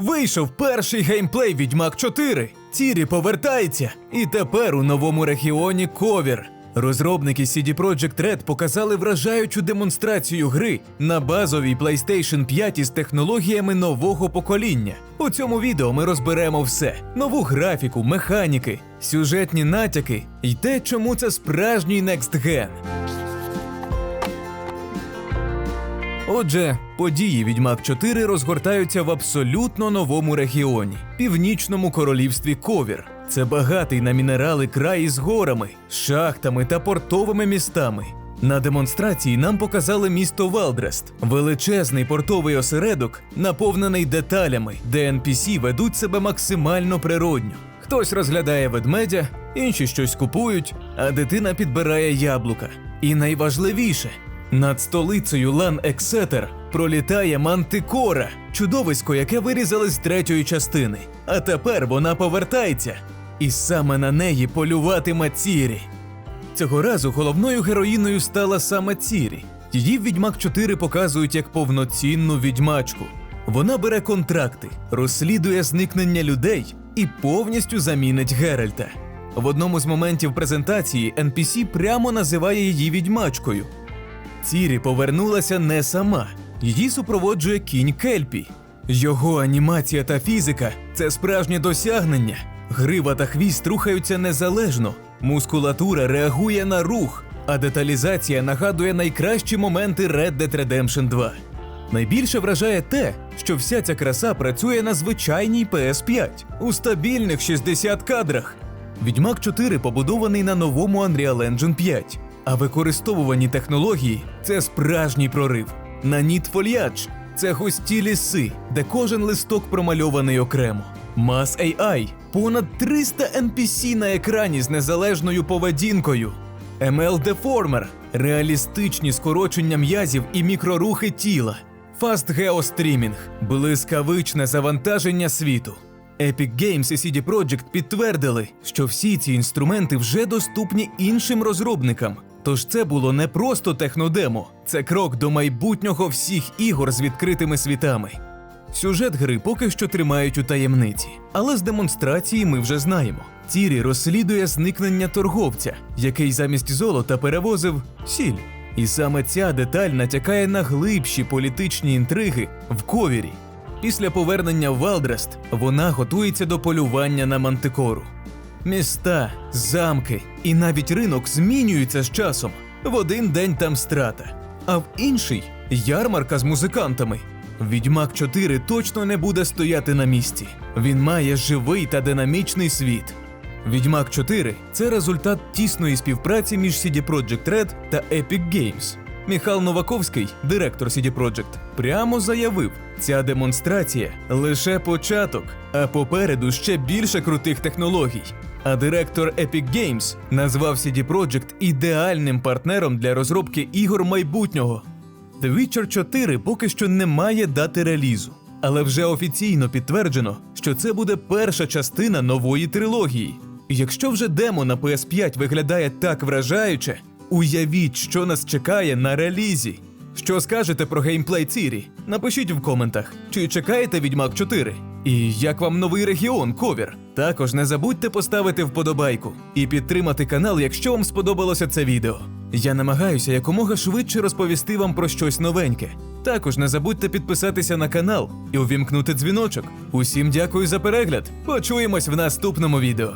Вийшов перший геймплей Відьмак 4. Тірі повертається, і тепер у новому регіоні ковір. Розробники CD Projekt Red показали вражаючу демонстрацію гри на базовій PlayStation 5 із технологіями нового покоління. У цьому відео ми розберемо все: нову графіку, механіки, сюжетні натяки і те, чому це справжній Next Gen. Отже, події Відьмак 4 розгортаються в абсолютно новому регіоні північному королівстві Ковір. Це багатий на мінерали край із горами, шахтами та портовими містами. На демонстрації нам показали місто Валдрест, величезний портовий осередок, наповнений деталями, де NPC ведуть себе максимально природньо. Хтось розглядає ведмедя, інші щось купують, а дитина підбирає яблука. І найважливіше, над столицею Лан Ексетер пролітає Мантикора, чудовисько, яке вирізали з третьої частини. А тепер вона повертається, і саме на неї полюватиме Цірі. Цього разу головною героїною стала саме Цірі. Її Відьмак 4 показують як повноцінну відьмачку. Вона бере контракти, розслідує зникнення людей і повністю замінить Геральта. В одному з моментів презентації NPC прямо називає її відьмачкою. Цірі повернулася не сама. Її супроводжує кінь Кельпі. Його анімація та фізика це справжнє досягнення. Грива та хвіст рухаються незалежно, мускулатура реагує на рух, а деталізація нагадує найкращі моменти Red Dead Redemption 2. Найбільше вражає те, що вся ця краса працює на звичайній PS5 у стабільних 60 кадрах. Відьмак 4 побудований на новому Unreal Engine 5, а використовувані технології це справжній прорив. Наніт фольяж це густі ліси, де кожен листок промальований окремо. Mass AI – понад 300 NPC на екрані з незалежною поведінкою. ML Deformer – реалістичні скорочення м'язів і мікрорухи тіла. Fast Geostreaming – блискавичне завантаження світу. Epic Games і CD Projekt підтвердили, що всі ці інструменти вже доступні іншим розробникам. Тож це було не просто технодемо, це крок до майбутнього всіх ігор з відкритими світами. Сюжет гри поки що тримають у таємниці, але з демонстрації ми вже знаємо. Тірі розслідує зникнення торговця, який замість золота перевозив сіль. І саме ця деталь натякає на глибші політичні інтриги в ковірі. Після повернення в Валдрест вона готується до полювання на мантикору. Міста, замки і навіть ринок змінюються з часом. В один день там страта, а в інший ярмарка з музикантами. Відьмак 4 точно не буде стояти на місці. Він має живий та динамічний світ. Відьмак 4 це результат тісної співпраці між CD Projekt Red та Epic Games. Міхал Новаковський, директор CD Projekt, прямо заявив: ця демонстрація лише початок, а попереду ще більше крутих технологій. А директор Epic Games назвав CD Projekt ідеальним партнером для розробки ігор майбутнього. The Witcher 4 поки що не має дати релізу, але вже офіційно підтверджено, що це буде перша частина нової трилогії. Якщо вже демо на PS5 виглядає так вражаюче, уявіть, що нас чекає на релізі. Що скажете про геймплей Цірі? Напишіть в коментах, чи чекаєте Відьмак 4? І як вам новий регіон Ковір? Також не забудьте поставити вподобайку і підтримати канал, якщо вам сподобалося це відео. Я намагаюся якомога швидше розповісти вам про щось новеньке. Також не забудьте підписатися на канал і увімкнути дзвіночок. Усім дякую за перегляд. Почуємось в наступному відео.